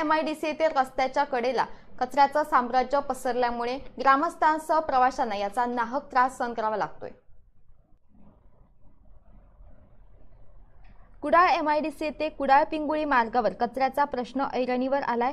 MIDC येथे रस्त्याच्या कडेला कचऱ्याचं साम्राज्य पसरल्यामुळे ग्रामस्थांसह प्रवाशांना याचा नाहक त्रास सहन करावा लागतोय. कुडाळ एम आयडीसी येथे कुडाळ पिंगुळी मार्गावर कचऱ्याचा प्रश्न ऐरणीवर आलाय.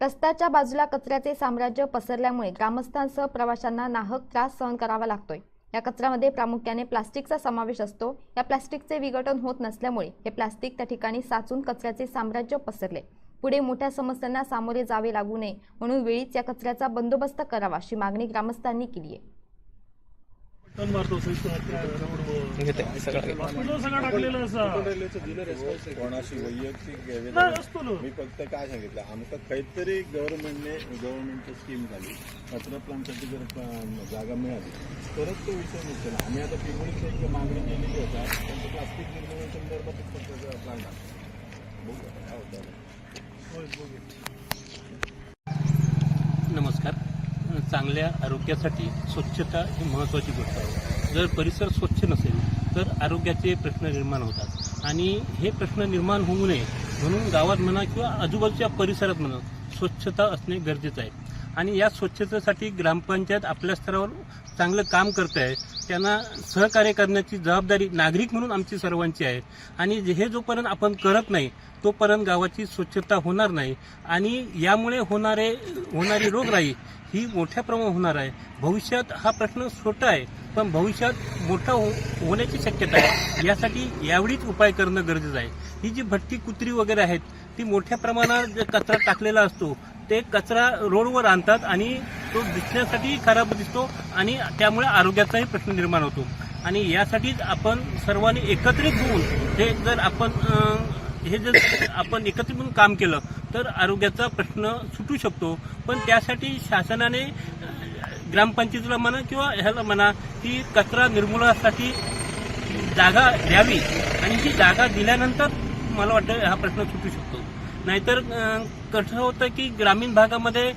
रस्त्याच्या बाजूला कचऱ्याचे साम्राज्य पसरल्यामुळे ग्रामस्थांसह प्रवाशांना नाहक त्रास सहन करावा लागतोय. या कचऱ्यामध्ये प्रामुख्याने प्लास्टिकचा समावेश असतो. या प्लास्टिकचे विघटन होत नसल्यामुळे हे प्लास्टिक त्या ठिकाणी साचून कचऱ्याचे साम्राज्य पसरले. पुढे मोठ्या समस्यांना सामोरे जावे लागू नये म्हणून वेळीच या कचऱ्याचा बंदोबस्त करावा अशी मागणी ग्रामस्थांनी केली आहे. कोणाशी वैयक्तिक मी फक्त काय सांगितलं आमचं काहीतरी गव्हर्नमेंटने गव्हर्नमेंटची स्कीम झाली. कचरा प्लांटसाठी जर जागा मिळाली तरच तो विषय निघतो आम्ही आता पिंपळीची एक मागणी केलेली होता त्यांचं प्लास्टिक निर्मूलन संदर्भात प्लांट नमस्कार. चांगल्या आरोग्यासाठी स्वच्छता ही महत्त्वाची गोष्ट आहे. जर परिसर स्वच्छ नसेल तर आरोग्याचे प्रश्न निर्माण होतात. आणि हे प्रश्न निर्माण होऊ नये म्हणून गावात म्हणा किंवा आजूबाजूच्या परिसरात म्हणा स्वच्छता असणे गरजेचं आहे. आणि या स्वच्छतेसाठी ग्रामपंचायत आपल्या स्तरावर चांगलं काम करत आहे. त्यांना सहकार्य करण्याची जबाबदारी नागरिक म्हणून आमची सर्वांची आहे. आणि जे- हे जोपर्यंत आपण करत नाही तोपर्यंत गावाची स्वच्छता होणार नाही. आणि यामुळे होणारे होणारी रोगराई ही मोठ्या प्रमाणात होणार आहे. भविष्यात हा प्रश्न छोटा आहे पण भविष्यात मोठा हो होण्याची शक्यता आहे. यासाठी यावेळीच उपाय करणं गरजेचं आहे. ही जी भट्टी कुत्री वगैरे आहेत ती मोठ्या प्रमाणात कचरा टाकलेला असतो ते कचरा रोडवर आणतात आणि तो दिसण्यासाठी खराब दिसतो आणि त्यामुळे आरोग्याचाही प्रश्न निर्माण होतो. आणि यासाठीच आपण सर्वांनी एकत्रित होऊन हे जर आपण हे जर आपण एकत्रित म्हणून काम केलं तर आरोग्याचा प्रश्न सुटू शकतो. पण त्यासाठी शासनाने ग्रामपंचायतीला म्हणा किंवा ह्याला म्हणा की कचरा निर्मूलनासाठी जागा द्यावी. आणि ती जागा दिल्यानंतर मला वाटतं हा प्रश्न सुटू शकतो. नाहीतर कसं होतं की ग्रामीण भागामध्ये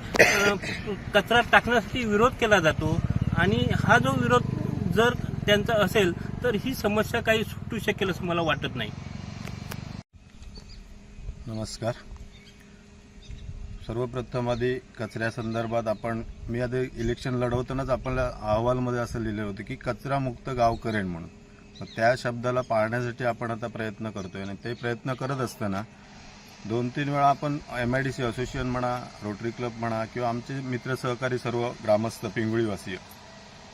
कचरा टाकण्यासाठी विरोध केला जातो आणि हा जो विरोध जर त्यांचा असेल तर ही समस्या काही सुटू शकेल असं मला वाटत नाही. नमस्कार. सर्वप्रथम आधी कचऱ्यासंदर्भात आपण मी आधी इलेक्शन लढवतानाच आपल्याला अहवालमध्ये असं लिहिलं होतं की कचरामुक्त गाव करेन म्हणून. त्या शब्दाला पाळण्यासाठी आपण आता प्रयत्न करतोय आणि ते प्रयत्न करत असताना दोन तीन वेळा आपण M I D C association म्हणा रोटरी क्लब म्हणा किंवा आमचे मित्र सहकारी सर्व ग्रामस्थ पिंगुळीवासीय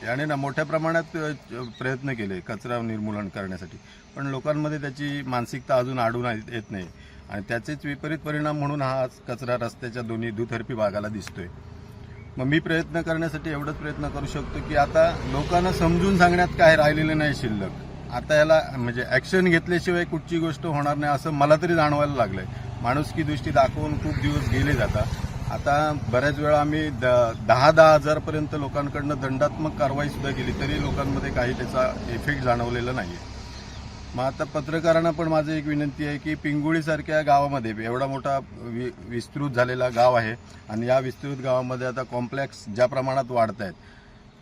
याने ना मोठ्या प्रमाणात प्रयत्न केले कचरा निर्मूलन करण्यासाठी. पण लोकांमध्ये त्याची मानसिकता अजून आढळून येत नाही. आणि त्याचेच विपरीत परिणाम म्हणून हा कचरा रस्त्याच्या दोन्ही दुतर्फी भागाला दिसतोय. मग मी प्रयत्न करण्यासाठी एवढंच प्रयत्न करू शकतो की आता लोकांना समजून सांगण्यात काय राहिलेलं नाही शिल्लक. आता याला म्हणजे ऍक्शन घेतल्याशिवाय कुठची गोष्ट होणार नाही असं मला तरी जाणवायला लागलंय. माणुसकी दृष्टी दाखवून खूप दिवस गेले जातात. आता बऱ्याच वेळा आम्ही द- दहा दहा हजारपर्यंत लोकांकडनं दंडात्मक कारवाई सुद्धा केली तरी लोकांमध्ये काही त्याचा इफेक्ट जाणवलेला नाहीये. मग आता पत्रकारांना पण माझं एक विनंती आहे की पिंगुळीसारख्या गावामध्ये एवढा मोठा वि विस्तृत झालेला गाव आहे आणि या विस्तृत गावामध्ये आता कॉम्प्लेक्स ज्या प्रमाणात वाढत आहेत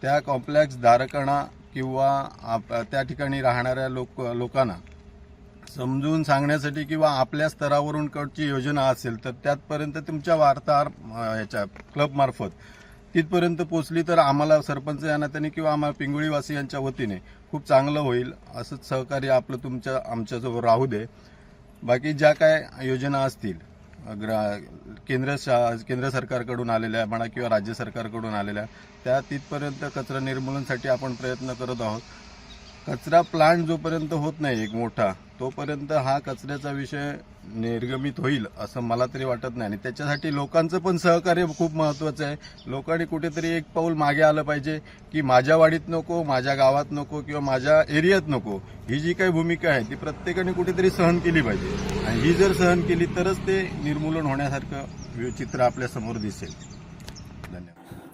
त्या कॉम्प्लेक्स धारकांना किंवा आप- त्या ठिकाणी राहणाऱ्या लोक लोकांना समजून सांगण्यासाठी किंवा आपल्या स्तरावरून कडची योजना असेल तर त्यातपर्यंत तुमच्या वार्ताहर याच्या क्लबमार्फत तिथपर्यंत पोचली तर आम्हाला सरपंच या नात्याने किंवा आम्हाला पिंगुळीवासियांच्या वतीने खूप चांगलं होईल असंच सहकार्य आपलं तुमच्या आमच्यासोबत राहू दे. बाकी ज्या काय योजना असतील ग्रा केंद्र शा केंद्र सरकारकडून आलेल्या म्हणा किंवा राज्य सरकारकडून आलेल्या त्या तिथपर्यंत कचरा निर्मूलनासाठी आपण प्रयत्न करत आहोत. कचरा प्लांट जोपर्यंत होत नाही एक मोठा तोपर्यंत हा कचऱ्याचा विषय निर्गमित होईल असं मला तरी वाटत नाही. आणि त्याच्यासाठी लोकांचं पण सहकार्य खूप महत्वाचं आहे. लोकांनी कुठेतरी एक पाऊल मागे आलं पाहिजे की माझ्या वाडीत नको माझ्या गावात नको किंवा माझ्या एरियात नको. ही जी काही भूमिका आहे ती प्रत्येकाने कुठेतरी सहन केली पाहिजे. आणि ही जर सहन केली तरच ते निर्मूलन होण्यासारखं चित्र आपल्यासमोर दिसेल. धन्यवाद.